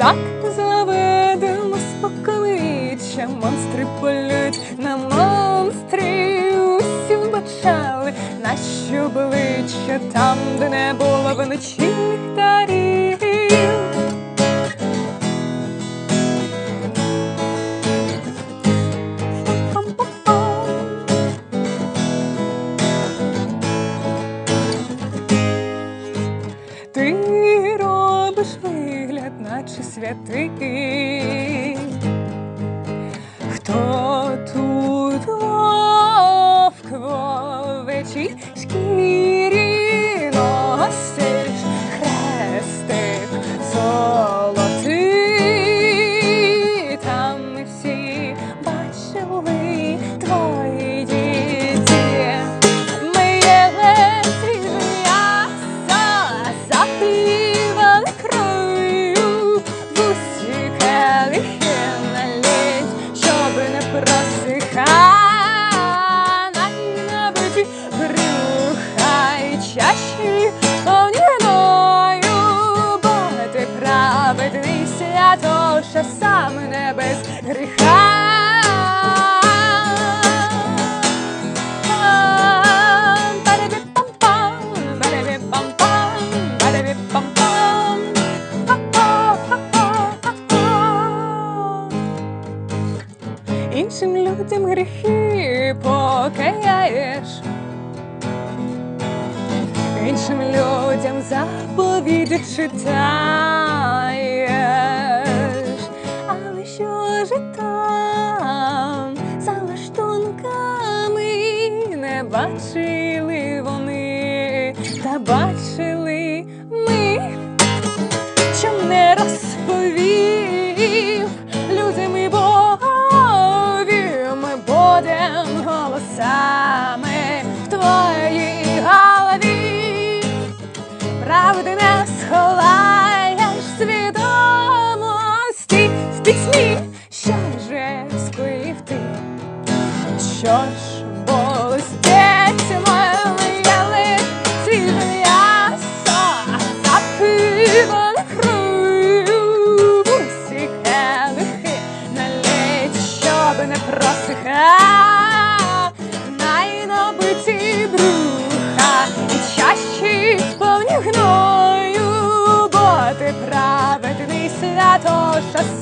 так заведено споколиччя, монстри полють на монстрів усі бачали, наші обличчя там, де не було вночі ліхтарів. Ти робиш ви святий. Хто тут в кровечій шкірі чаші бо ти праведний свято, сам не без гріха. Іншим людям гріхи покаяєш, іншим людям заповіді читаєш, але що ж там за лаштунками не бачили вони, та бачили письмі, що вже скоїв ти. Що ж було з дітьми мияли свіже м'ясо, запивали кров'ю в усі келихи щоб не просихав найнабиті бруха. І чаші повні бо праведний свято, що